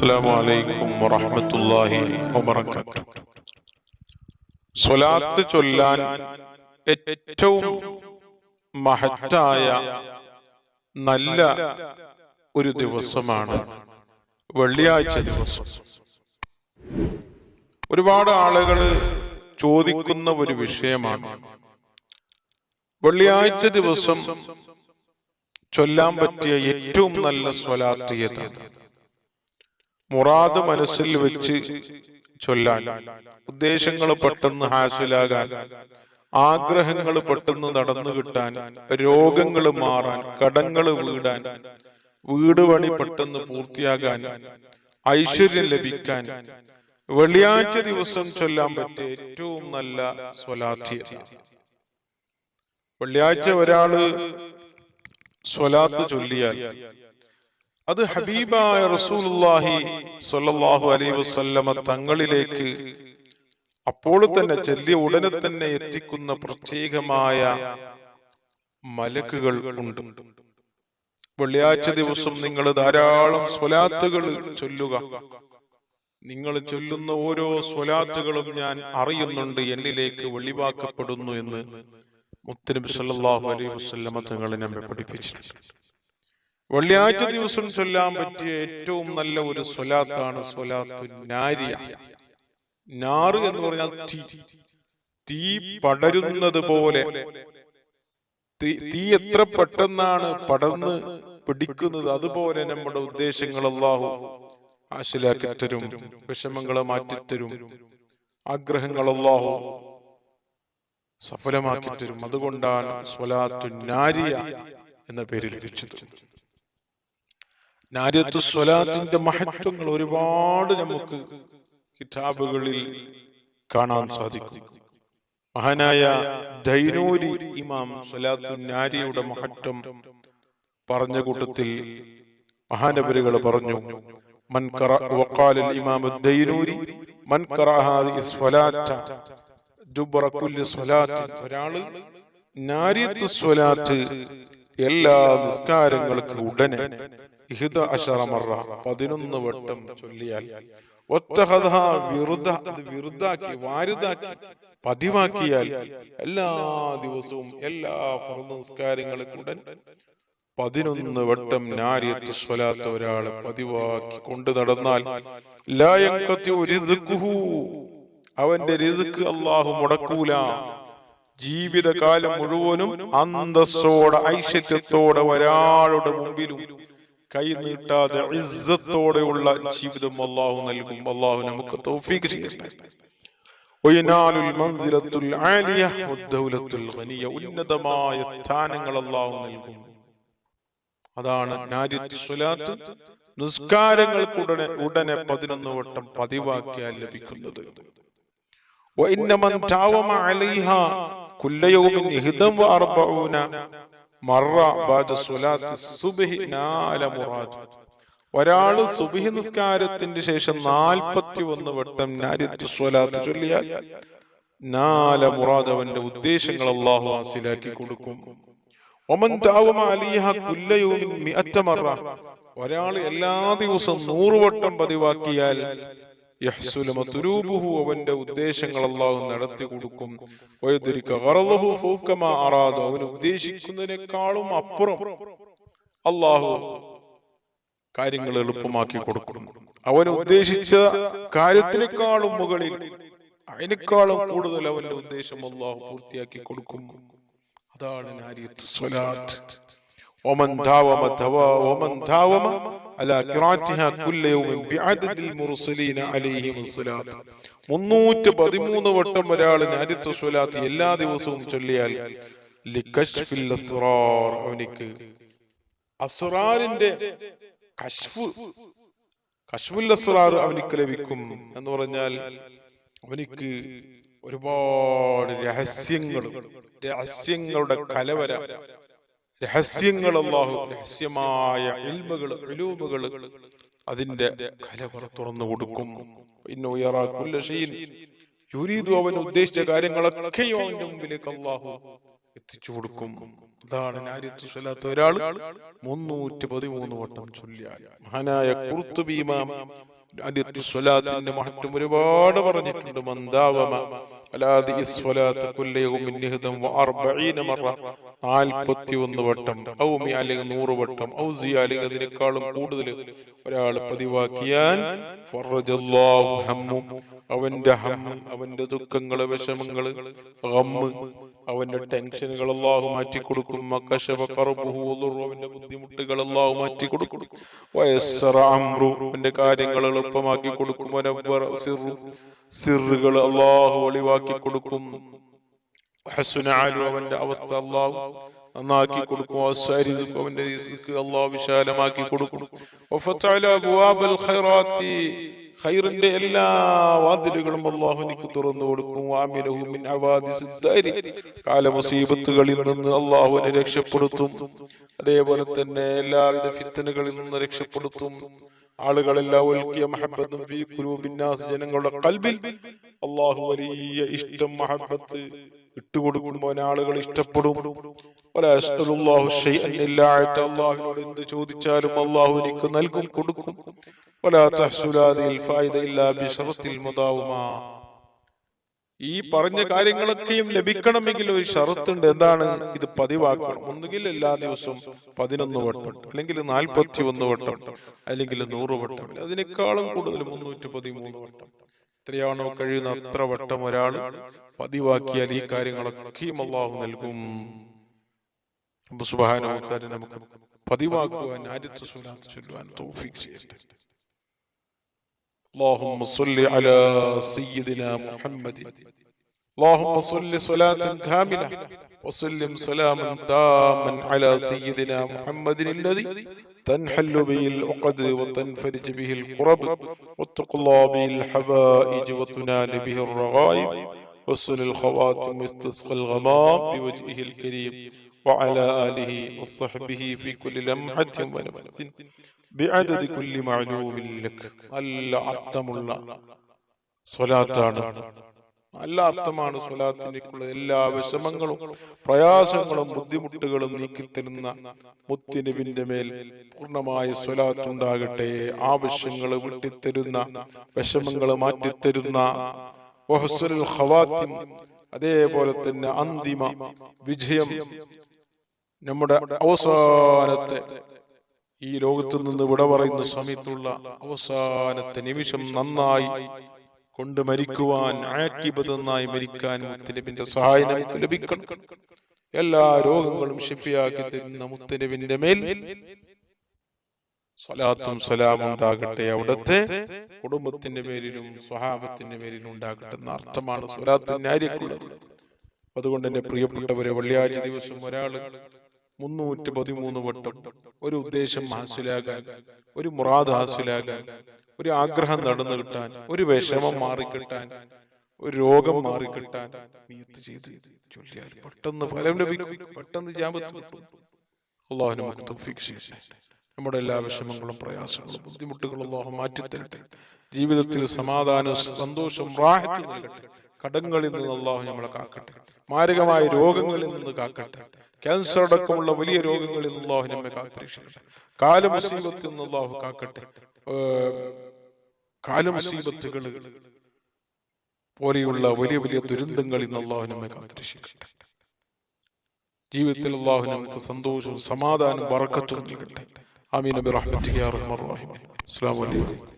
السلام عليكم ورحمة الله وبركاته സ്വലാത്ത് ചൊല്ലാൻ ഏറ്റവും മഹത്തായ നല്ല ഒരു ദിവസമാണ് വെള്ളിയാഴ്ച ദിവസം ഒരുപാട് ആളുകൾ ചോദിക്കുന്ന ഒരു വിഷയമാണ് വെള്ളിയാഴ്ച ദിവസം ചൊല്ലാൻ പറ്റിയ ഏറ്റവും നല്ല സ്വലാത്ത് ഏതാണ് മുറാദ് മനസ്സിൽ വെച്ച് ചൊല്ലാൻ. ഉദ്ദേശങ്ങൾ പെട്ടെന്ന് ഹാസിലാകാൻ. ആഗ്രഹങ്ങൾ പെട്ടെന്ന് നടന്നു കിട്ടാൻ. രോഗങ്ങൾ മാറാൻ. കടങ്ങൾ വീടാൻ. വീട് പണി പെട്ടെന്ന് പൂർത്തിയാകാൻ. ഐശ്വര്യം ലഭിക്കാൻ. വെള്ളിയാഴ്ച ദിവസം ചൊല്ലാൻ പറ്റിയ ഏറ്റവും നല്ല സ്വലാത്തി വെള്ളിയാഴ്ച ഒരാൾ സ്വലാത്ത് ചൊല്ലിയാൽ അത് ഹബീബായ റസൂലുള്ളാഹി സ്വല്ലല്ലാഹു അലൈഹി വസല്ലമ തങ്ങളിലേക്ക് അപ്പോൾ തന്നെ ചെല്ലിയ ഉടനെ തന്നെ എത്തിക്കുന്ന പ്രത്യേകമായ മലക്കുകൾ ഉണ്ട്. വെള്ളിയാഴ്ച ദിവസം നിങ്ങൾ ധാരാളം സ്വലാത്തുകൾ ചൊല്ലുക. നിങ്ങൾ ചൊല്ലുന്ന ഓരോ സ്വലാത്തുകളും ഞാൻ അറിയുന്നുണ്ട് എന്നിലേക്ക് വെളിവാക്കപ്പെടുന്നു എന്ന് മുത്തനബി സല്ലല്ലാഹു അലൈഹി വസല്ലമ തങ്ങളെ നമ്മെ പഠിപ്പിച്ചിട്ടുണ്ട്. വെള്ളിയാഴ്ച ദിവസം ചൊല്ലാൻ പറ്റിയ ഏറ്റവും നല്ല ഒരു സ്വലാത്താണ് സ്വലാത്തു നാരിയ നാറ് എന്ന് പറഞ്ഞാൽ തീ. തീ. പടരുന്നത് പോലെ. തീ- എത്ര പെട്ടെന്നാണ് പടർന്ന് പിടിക്കുന്നത്? അതുപോലെ നമ്മുടെ ഉദ്ദേശങ്ങൾ അല്ലാഹു ആശിലാക്കി തരും വിഷമങ്ങളെ മാറ്റിത്തരും ആഗ്രഹങ്ങൾ അല്ലാഹു സഫലമാക്കി തരും. അതുകൊണ്ടാണ് സ്വലാത്തു നാരിയ എന്ന പേരിൽ ലഭിച്ചത് നാര്യത്തു സ്വലാത്തിന്റെ മഹത്വങ്ങൾ ഒരുപാട് നമുക്ക് കിതാബുകളിൽ കാണാൻ സാധിക്കും. മഹാനായ ദൈനൂരി ഇമാം സ്വലാത്തു നാരിയുടെ മഹത്വം പറഞ്ഞ കൂട്ടത്തിൽ മഹാനപരികൾ പറഞ്ഞു ഇമാം ദൈനൂരി ഒരാൾ എല്ലാ നിസ്കാരങ്ങൾക്ക് ഉടനെ ഇഹ്ദ മറ പതിനൊന്ന് വട്ടം ചൊല്ലിയാൽ വിറുദാക്കി വാരുദാക്കി പതിവാക്കിയാൽ എല്ലാ ദിവസവും എല്ലാ ഫർദ് നിസ്കാരങ്ങൾക്ക് ഉടൻ പതിനൊന്ന് വട്ടം നാരിയത്ത് സ്വലാത്ത ഒരാളെ പതിവാക്കി കൊണ്ടു നടന്നാൽ അവന്റെ റിസ്ക് അള്ളാഹു മുടക്കൂല. ജീവിതകാലം മുഴുവനും അന്തസ്സോടെ ഐശ്വര്യത്തോടെ ഒരാളുടെ മുമ്പിലും കൈ നീട്ടാതെ ഇസ്സത്തോടെയുള്ള ജീവിതം അള്ളാഹു നൽകും അള്ളാഹു നമുക്ക് തൗഫീഖ് ചെയ്യട്ടെ വയനാലുൽ മൻസിലത്തുൽ ആലിയ വദ്ദൗലത്തുൽ ഗനിയ ഉന്നതമായ സ്ഥാനങ്ങൾ അള്ളാഹു നൽകും അതാണ് നാരിത്ത് സ്വലാത്ത് നിസ്കാരങ്ങൾക്ക് ഉടനെ ഉടനെ പതിനൊന്ന് വട്ടം പതിവാക്കിയാൽ ലഭിക്കുന്നത് وإن من داوم عليها كل يوم إحدى وأربعون ഒരാൾ സുബിഹി നിസ്കാരത്തിന്റെ ശേഷം നാൽപ്പത്തി ഒന്ന് വട്ടം നാരിത്വലാത്ത് ചൊല്ലിയാൽ നാല മുറാദ് അവന്റെ ഉദ്ദേശങ്ങൾ അള്ളാഹു ഹാസിലാക്കി കൊടുക്കും. ഒമൻ ഒരാൾ എല്ലാ ദിവസവും നൂറുവട്ടം പതിവാക്കിയാൽ അവന്റെ ഉദ്ദേശങ്ങൾ അള്ളാഹു നടത്തി കൊടുക്കും. അവൻ ഉദ്ദേശിക്കുന്നതിനേക്കാളും അപ്പുറം അള്ളാഹു കാര്യങ്ങൾ എളുപ്പമാക്കി കൊടുക്കും. അവൻ ഉദ്ദേശിച്ച കാര്യത്തിനേക്കാളും മുകളിൽ അതിനേക്കാളും കൂടുതൽ അവന്റെ ഉദ്ദേശം അള്ളാഹു പൂർത്തിയാക്കി കൊടുക്കും. അതാണ് നാരിയത്ത് സ്വലാത്ത്. ومن داوم دوا ومن داوم على قراءتها كل يوم بعدد المرسلين عليهم الصلاة മുന്നൂറ്റി പതിമൂന്ന് വട്ടം ഒരാൾ നാരിത്ത് സ്വലാത്ത് എല്ലാ ദിവസവും ചൊല്ലിയാൽ ലിക്കശ്ഫിൽ അസ്റാർ അവനിക്ക് അസ്റാറിന്റെ കശ്ഫ് കശ്ഫുൽ അസ്റാർ അവനിക്ക് ലഭിക്കും എന്ന് പറഞ്ഞാൽ അവനിക്ക് ഒരുപാട് രഹസ്യങ്ങൾ രഹസ്യങ്ങളുടെ കലവര രഹസ്യങ്ങൾ അള്ളാഹു രഹസ്യമായ ഇൽമുകൾ ഇലൂമുകൾ അതിന്റെ കലവറ തുറന്നു കൊടുക്കും. പിന്നെ യുരീദു അവൻ ഉദ്ദേശിച്ച കാര്യങ്ങളൊക്കെയും അവന്റെ മുമ്പിലേക്ക് അള്ളാഹു എത്തിച്ചു കൊടുക്കും. അതാണ് നാരിയത്ത് സ്വലാത്ത് ഒരാൾ മുന്നൂറ്റി പതിമൂന്ന് വട്ടം ചൊല്ലിയാൽ മഹാനായ കുർത്തുബി ഇമാം നാരിയത്ത് സ്വലാത്തിന്റെ മഹത്വം ഒരുപാട് പറഞ്ഞിട്ടുണ്ട്. മന്ദാവമ. അലാദി ഇസ്വലാത്ത് കുല്ലയവും നിഹിതം ഒന്ന് വട്ടം ഔമി അല്ലെങ്കിൽ നൂറ് വട്ടം ഔസി അല്ലെങ്കിൽ അതിനേക്കാളും കൂടുതൽ ഒരാൾ പതിവാക്കിയാൽ അവന്റെ അവന്റെ ദുഃഖങ്ങൾ വിഷമങ്ങൾ അവന്റെ ടെൻഷനുകൾ അള്ളാഹു മാറ്റി കൊടുക്കും അവന്റെ ബുദ്ധിമുട്ടുകൾ അള്ളാഹു മാറ്റി കൊടുക്കും അവന്റെ കാര്യങ്ങൾ എളുപ്പമാക്കി കൊടുക്കും. സിറുകൾ അള്ളാഹു ഒളിവാക്കി കൊടുക്കും. ഹസുന ആലു അവന്റെ അവസ്ഥ അള്ളാഹു നന്നാക്കി കൊടുക്കും അവന്റെ റിസ്ക് അള്ളാഹു വിശാലമാക്കി കൊടുക്കും ഖൈറിന്റെ എല്ലാ വാതിലുകളും അള്ളാഹു എനിക്ക് തുറന്നു കൊടുക്കും വാമിനഹു മിൻ അവാദിസ് ദാരി കാല മുസീബത്തുകളിൽ നിന്ന് അള്ളാഹുവിനെ രക്ഷപ്പെടുത്തും. അതേപോലെ തന്നെ എല്ലാവരുടെ ഫിത്തനുകളിൽ നിന്ന് രക്ഷപ്പെടുത്തും. ആളുകളെല്ലാം ഒൽക്കിയ മഹബത്തും ജനങ്ങളുടെ കൽബിൽ. അള്ളാഹു വലിയ ഇഷ്ടം മഹബത്ത്. ഇട്ടുകൊടുക്കുമ്പോൾ ആളുകൾ ഇഷ്ടപ്പെടും. അള്ളാഹുവിനോട് എന്ത് ചോദിച്ചാലും അള്ളാഹു എനിക്ക് നൽകും കൊടുക്കും. ഈ പറഞ്ഞ കാര്യങ്ങളൊക്കെയും ലഭിക്കണമെങ്കിൽ ഒരു ഷറത്തുണ്ട്. എന്താണ്? ഇത് പതിവാക്കണം. ഒന്നുകിൽ എല്ലാ ദിവസവും പതിനൊന്ന് വട്ടം അല്ലെങ്കിൽ നാൽപ്പത്തി ഒന്ന് വട്ടം അല്ലെങ്കിൽ നൂറ് വട്ടം അതിനേക്കാളും കൂടുതൽ മുന്നൂറ്റി പതിമൂന്ന് വട്ടം. എത്രയാണോ കഴിയുന്ന അത്ര വട്ടം ഒരാൾ പതിവാക്കിയാൽ ഈ കാര്യങ്ങളൊക്കെയും അള്ളാഹു നൽകും റബ്ബ് സുബ്ഹാനഹു വ തആല നമുക്ക് പതിവാക്കുവാൻ ആദ്യത്തെ സ്വലാത്ത് ചൊല്ലുവാൻ തൗഫീഖ് ചെയ്യട്ടെ اللهم صل على سيدنا محمد اللهم صل صلاة كاملة وسلم سلاما تاما على سيدنا محمد الذي تنحل به العقد وتنفرج به القرب وتقضى به الحوائج وتنال به الرغائب وصل الخواتم واستسقى الغمام بوجهه الكريم وعلى آله وصحبه في كل لمحة ونفس بعدد كل معلوم لك നല്ല അർത്ഥമുള്ള സ്വലാത്താണ് നല്ല അർത്ഥമാണ് സ്വലാത്തിനേക്കുള്ള എല്ലാ വിഷമങ്ങളും പ്രയാസങ്ങളും ബുദ്ധിമുട്ടുകളും നീക്കിത്തരുന്ന മുത്തിനുവിന്റെ മേൽ പൂർണമായ സ്വലാത്ത് ഉണ്ടാകട്ടെ. ആവശ്യങ്ങൾ വിട്ടിത്തരുന്ന വിഷമങ്ങൾ മാറ്റിത്തരുന്ന അതേപോലെ തന്നെ അന്തിമ വിജയം നമ്മുടെ അവസാനത്തെ ഈ ലോകത്ത് നിന്ന് വിട പറയുന്ന സമയത്തുള്ള അവസാനത്തെ നിമിഷം നന്നായി കൊണ്ട് മരിക്കുവാൻ ആക്കിബത് മരിക്കാൻ മുത്തലിബിന്റെ സഹായം നമുക്ക് ലഭിക്കണം. എല്ലാ രോഗങ്ങളും ഷിഫിയാക്കി തരുന്ന മുത്തനബിന്റെ മേൽ സ്വലാത്തും സലാമും ഉണ്ടാകട്ടെ അവിടുത്തെ കുടുംബത്തിന്റെ പേരിലും സ്വഹാബത്തിന്റെ പേരിലും ഉണ്ടാകട്ടെ എന്ന അർത്ഥമാണ് സ്വലാത്തിന്റെ ആര്യക്കുള്ളത് അതുകൊണ്ട് എന്റെ പ്രിയപ്പെട്ടവരെ വെള്ളിയാഴ്ച ദിവസം ഒരാൾ മുന്നൂറ്റി പതിമൂന്ന് വട്ടം ഒരു ഉദ്ദേശം ഹാസിലാകാൻ ഒരു മുറാദ് ഹാസിലാകാൻ ഒരു ആഗ്രഹം നടന്നു കിട്ടാൻ ഒരു വിഷമം മാറിക്കിട്ടാൻ ഒരു രോഗം മാറിക്കിട്ടാൻ ചൊല്ലിയാൽ പെട്ടെന്ന് ഫലം ലഭിക്കും. പെട്ടെന്ന് തൗഫീഖ് ചെയ്യട്ടെ. നമ്മുടെ എല്ലാ വിഷമങ്ങളും പ്രയാസങ്ങളും ബുദ്ധിമുട്ടുകളും അള്ളാഹു മാറ്റിത്തരട്ടെ ജീവിതത്തിൽ സമാധാനവും സന്തോഷം റാഹത്ത് നൽകട്ടെ. കടങ്ങളിൽ നിന്ന് അള്ളാഹു നമ്മളെ കാക്കട്ടെ. മാരകമായ രോഗങ്ങളിൽ നിന്ന് കാക്കട്ടെ. ക്യാൻസർ അടക്കമുള്ള വലിയ രോഗങ്ങളിൽ നിന്ന് അള്ളാഹു നമ്മെ കാത്തിരക്ഷിക്കട്ടെ. കാലമുസീബത്തിൽ നിന്ന് അള്ളാഹു കാക്കട്ടെ. കാലമുസീബത്തുകൾ പോലെയുള്ള വലിയ വലിയ ദുരന്തങ്ങൾ ഇന്ന് അള്ളാഹു നമ്മെ കാത്തിരക്ഷിക്കട്ടെ. ജീവിതത്തിൽ അള്ളാഹു നമുക്ക് സന്തോഷവും സമാധാനവും വറക്കത്തും നൽകട്ടെ. ആമീൻ റഹീമീൻ അസ്സലാമു അലൈക്കും.